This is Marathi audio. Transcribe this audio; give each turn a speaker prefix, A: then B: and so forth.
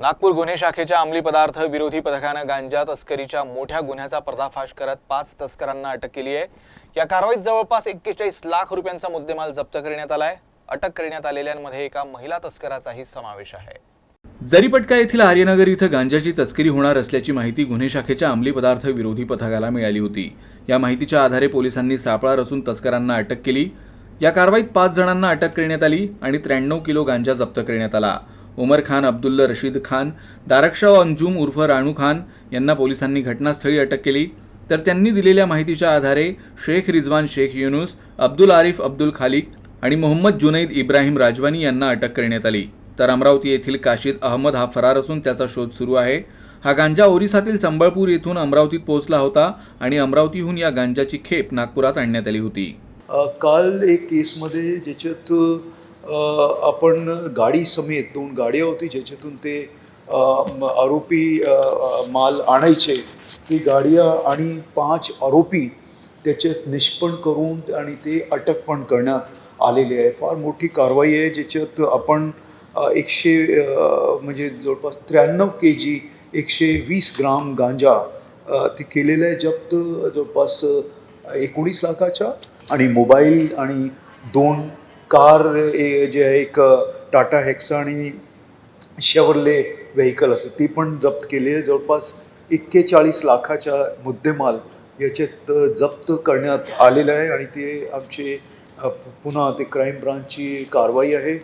A: नागपूर गुन्हे शाखेच्या अंमली पदार्थ विरोधी पथकानं गांजा तस्करीच्या मोठ्या गुन्ह्याचा पर्दाफाश करत पाच तस्करांना अटक केली आहे. या कारवाईत जवळपास एक्केचाळीस लाख रुपयांचा मुद्देमाल जप्त करण्यात आलाय. अटक करण्यात आलेल्यांमध्ये एका महिला तस्कराचाही समावेश आहे.
B: जरीपटका येथील आर्यनगर इथं गांजाची तस्करी होणार असल्याची माहिती गुन्हे शाखेच्या अंमली पदार्थ विरोधी पथकाला मिळाली होती. या माहितीच्या आधारे पोलिसांनी सापळा रचून तस्करांना अटक केली. या कारवाईत पाच जणांना अटक करण्यात आली आणि त्र्याण्णव किलो गांजा जप्त करण्यात आला. उमर खान अब्दुल्ल रशीद खान दारक्षाव अंजुम उर्फ राणू खान यांना पोलिसांनी घटनास्थळी अटक केली. तर त्यांनी दिलेल्या माहितीच्या आधारे शेख रिजवान शेख युनुस अब्दुल आरिफ अब्दुल खालिक आणि मोहम्मद जुनैद इब्राहिम राजवानी यांना अटक करण्यात आली. तर अमरावती येथील काशीद अहमद हा फरार असून त्याचा शोध सुरू आहे. हा गांजा ओरिसातील संबळपूर येथून अमरावतीत पोहोचला होता आणि अमरावतीहून या गांजाची खेप नागपुरात आणण्यात आली होती.
C: काल एक केसमध्ये ज्याच्यात आपण गाडी समेत दोन गाड्या होती ज्याच्यातून ते आरोपी माल आणायचे. ती गाड्या आणि पाच आरोपी त्याच्यात निष्पण करून आणि ते अटक पण करण्यात आलेले आहे. फार मोठी कारवाई आहे ज्याच्यात आपण एकशे म्हणजे जवळपास त्र्याण्णव के जी एकशे वीस ग्राम गांजा ते केलेलं आहे जप्त जवळपास एकोणीस लाखाच्या आणि मोबाईल आणि दोन कार ए, जे आहे एक टाटा हेक्सा आणि शेवरले व्हेकल असं ती पण जप्त केली आहे. जवळपास एक्केचाळीस लाखाच्या मुद्देमाल याच्यात जप्त करण्यात आलेलं आहे आणि ते आमचे पुन्हा ते क्राईम ब्रांचची कारवाई आहे.